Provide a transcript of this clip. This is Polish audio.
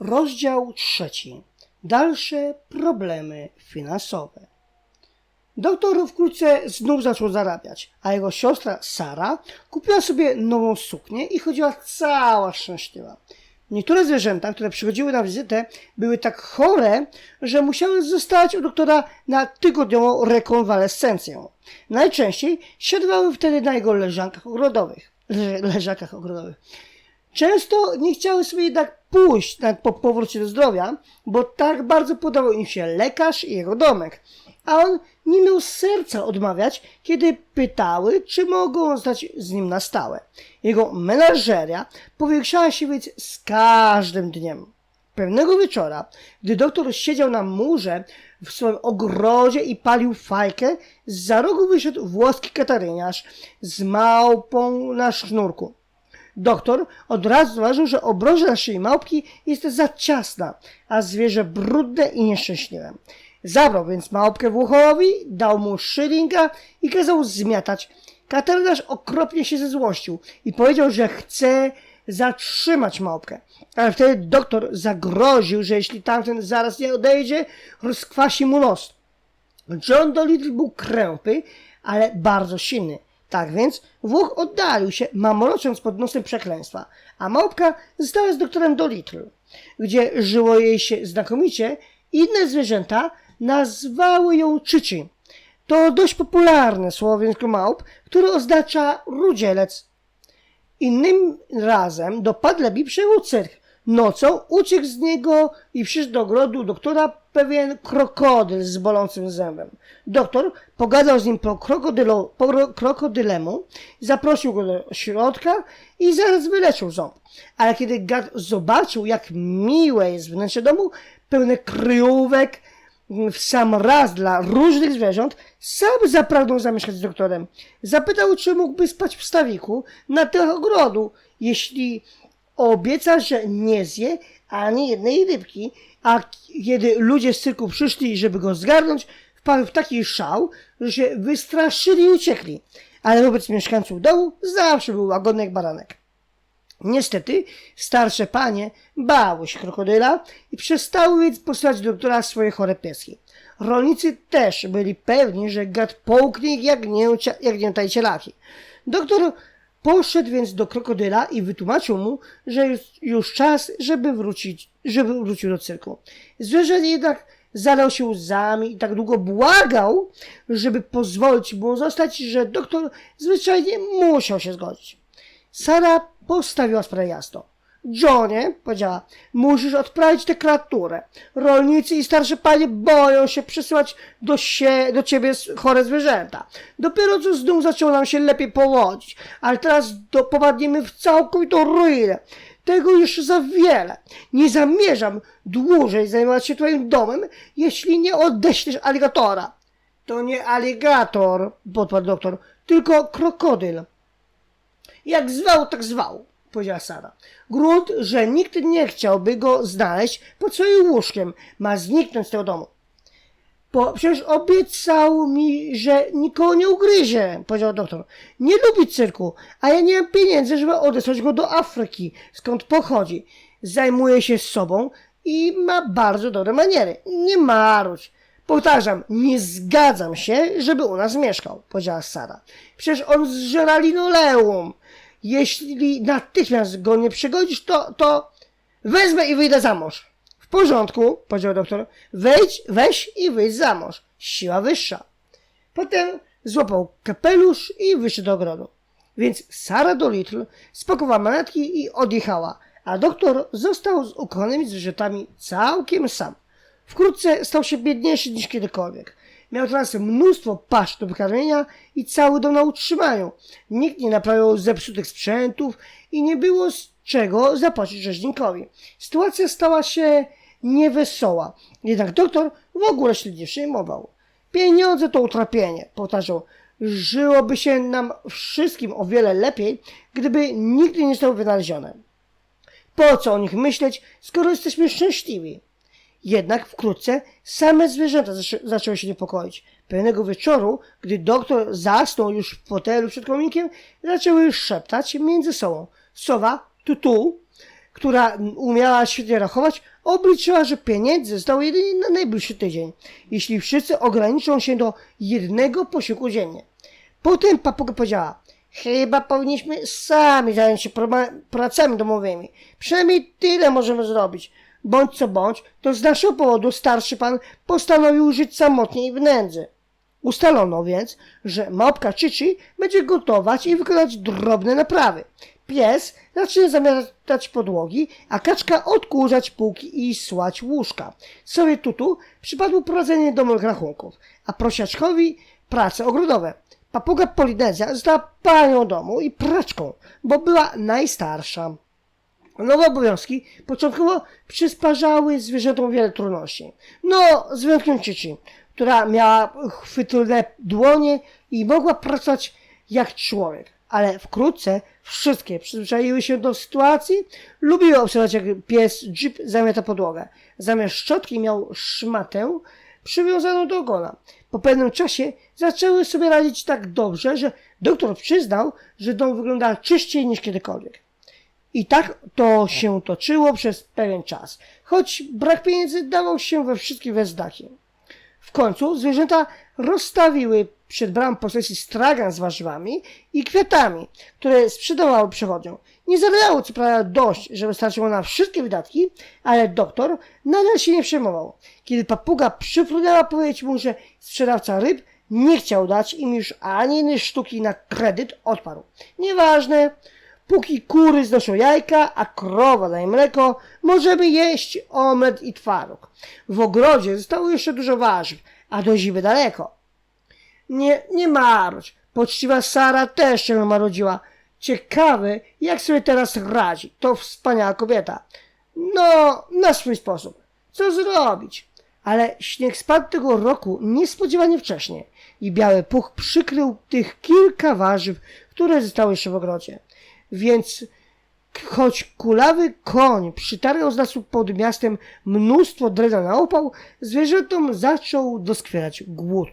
Rozdział trzeci. Dalsze problemy finansowe. Doktor wkrótce znów zaczął zarabiać, a jego siostra Sara kupiła sobie nową suknię i chodziła cała szczęśliwa. Niektóre zwierzęta, które przychodziły na wizytę, były tak chore, że musiały zostać u doktora na tygodniową rekonwalescencję. Najczęściej siadwały wtedy na jego leżankach ogrodowych. Le, leżakach ogrodowych. Często nie chciały sobie jednak pójść na, po powrocie do zdrowia, bo tak bardzo podobał im się lekarz i jego domek. A on nie miał serca odmawiać, kiedy pytały, czy mogą zostać z nim na stałe. Jego menażeria powiększała się więc z każdym dniem. Pewnego wieczora, gdy doktor siedział na murze w swoim ogrodzie i palił fajkę, z za rogu wyszedł włoski kataryniarz z małpą na sznurku. Doktor od razu zauważył, że obroża na szyi małpki jest za ciasna, a zwierzę brudne i nieszczęśliwe. Zabrał więc małpkę Włochowi, dał mu szylinga i kazał zmiatać. Katarynarz okropnie się zezłościł i powiedział, że chce zatrzymać małpkę. Ale wtedy doktor zagroził, że jeśli tamten zaraz nie odejdzie, rozkwasi mu nos. John Dolittle był krępy, ale bardzo silny. Tak więc Włoch oddalił się, mamrocząc pod nosem przekleństwa, a małpka została z doktorem Dolittle, gdzie żyło jej się znakomicie. Inne zwierzęta nazwały ją Czyci. To dość popularne słowo w języku małp, które oznacza rudzielec. Innym razem do Padlebi przejął cyrk. Nocą uciekł z niego i przyszedł do ogrodu doktora pewien krokodyl z bolącym zębem. Doktor pogadał z nim po, krokodylo, po ro- krokodylemu, zaprosił go do środka i zaraz wyleczył ząb. Ale kiedy gad zobaczył, jak miłe jest wnętrze domu, pełne kryjówek, w sam raz dla różnych zwierząt, sam zapragnął zamieszkać z doktorem. Zapytał, czy mógłby spać w stawiku na tych ogrodu, jeśli obieca, że nie zje ani jednej rybki, a kiedy ludzie z cyrku przyszli, żeby go zgarnąć, wpadł w taki szał, że się wystraszyli i uciekli. Ale wobec mieszkańców domu zawsze był łagodny jak baranek. Niestety, starsze panie bały się krokodyla i przestały więc posłać do doktora swoje chore pieski. Rolnicy też byli pewni, że gad połknie jak gnięcia, jak gnięta cielaki. Doktor poszedł więc do krokodyla i wytłumaczył mu, że już, już czas, żeby wrócić, żeby wrócił do cyrku. Zwierzę jednak zalał się łzami i tak długo błagał, żeby pozwolić mu zostać, że doktor zwyczajnie musiał się zgodzić. Sara postawiła sprawę jasno. Johnie, powiedziała, musisz odprawić tę kreaturę. Rolnicy i starsze panie boją się przysyłać do, sie, do ciebie chore zwierzęta. Dopiero co znów zaczęło nam się lepiej powodzić, ale teraz do, popadniemy w całkowitą ruinę. Tego już za wiele. Nie zamierzam dłużej zajmować się twoim domem, jeśli nie odeślesz aligatora. To nie aligator, podpadł doktor, tylko krokodyl. Jak zwał, tak zwał, powiedziała Sara. Grunt, że nikt nie chciałby go znaleźć pod swoim łóżkiem, ma zniknąć z tego domu. Bo przecież obiecał mi, że nikogo nie ugryzie, powiedział doktor. Nie lubi cyrku, a ja nie mam pieniędzy, żeby odesłać go do Afryki, skąd pochodzi. Zajmuje się sobą i ma bardzo dobre maniery. Nie marudź. Powtarzam, nie zgadzam się, żeby u nas mieszkał, powiedziała Sara. Przecież on zżera linoleum. Jeśli natychmiast go nie przygodzisz, to, to wezmę i wyjdę za mąż. W porządku, powiedział doktor. Wejdź, weź i wyjdź za mąż. Siła wyższa. Potem złapał kapelusz i wyszedł do ogrodu. Więc Sara Dolittle spakowała manatki i odjechała, a doktor został z ukochanymi zwierzętami całkiem sam. Wkrótce stał się biedniejszy niż kiedykolwiek. Miał teraz mnóstwo pasz do wykarmienia i cały dom na utrzymaniu. Nikt nie naprawiał zepsutych sprzętów i nie było z czego zapłacić rzeźnikowi. Sytuacja stała się niewesoła, jednak doktor w ogóle się nie przejmował. Pieniądze to utrapienie, powtarzał. Żyłoby się nam wszystkim o wiele lepiej, gdyby nigdy nie zostały wynalezione. Po co o nich myśleć, skoro jesteśmy szczęśliwi? Jednak wkrótce same zwierzęta zaczę- zaczęły się niepokoić. Pewnego wieczoru, gdy doktor zasnął już w fotelu przed kominkiem, zaczęły szeptać między sobą. Sowa, tu, tu, która umiała świetnie rachować, obliczyła, że pieniędzy zdało jedynie na najbliższy tydzień, jeśli wszyscy ograniczą się do jednego posiłku dziennie. Potem papuga powiedziała, chyba powinniśmy sami zająć się pracami domowymi. Przynajmniej tyle możemy zrobić. Bądź co bądź, to z naszego powodu starszy pan postanowił żyć samotnie i w nędzy. Ustalono więc, że małpka Chichi będzie gotować i wykonać drobne naprawy. Pies zacznie zamiatać podłogi, a kaczka odkurzać półki i słać łóżka. Sobie tutu przypadło prowadzenie domowych rachunków, a prosiaczkowi prace ogrodowe. Papuga Polinezja została panią domu i praczką, bo była najstarsza. Nowe obowiązki początkowo przysparzały zwierzętom wiele trudności. No, z wyjątkiem Cici, która miała chwytliwe dłonie i mogła pracować jak człowiek. Ale wkrótce wszystkie przyzwyczaiły się do sytuacji, lubiły obserwować jak pies Jeep zamiata podłogę. Zamiast szczotki miał szmatę przywiązaną do ogona. Po pewnym czasie zaczęły sobie radzić tak dobrze, że doktor przyznał, że dom wygląda czyściej niż kiedykolwiek. I tak to się toczyło przez pewien czas, choć brak pieniędzy dawał się we wszystkich we znaki. W końcu zwierzęta rozstawiły przed bramą posesji stragan z warzywami i kwiatami, które sprzedawały przechodniom. Nie zarabiało co prawda dość, żeby starczyło na wszystkie wydatki, ale doktor nadal się nie przejmował. Kiedy papuga przyfrunęła powiedzieć mu, że sprzedawca ryb nie chciał dać im już ani jednej sztuki na kredyt, odparł. Nieważne, Póki kury znoszą jajka, a krowa daje mleko, możemy jeść omlet i twaróg. W ogrodzie zostało jeszcze dużo warzyw, a do zimy daleko. Nie, nie marudź. Poczciwa Sara też się marudziła. Ciekawe, jak sobie teraz radzi. To wspaniała kobieta. No, na swój sposób. Co zrobić? Ale śnieg spadł tego roku niespodziewanie wcześnie i biały puch przykrył tych kilka warzyw, które zostały jeszcze w ogrodzie. Więc choć kulawy koń przytargał z lasu pod miastem mnóstwo drewna na opał, zwierzętom zaczął doskwierać głód.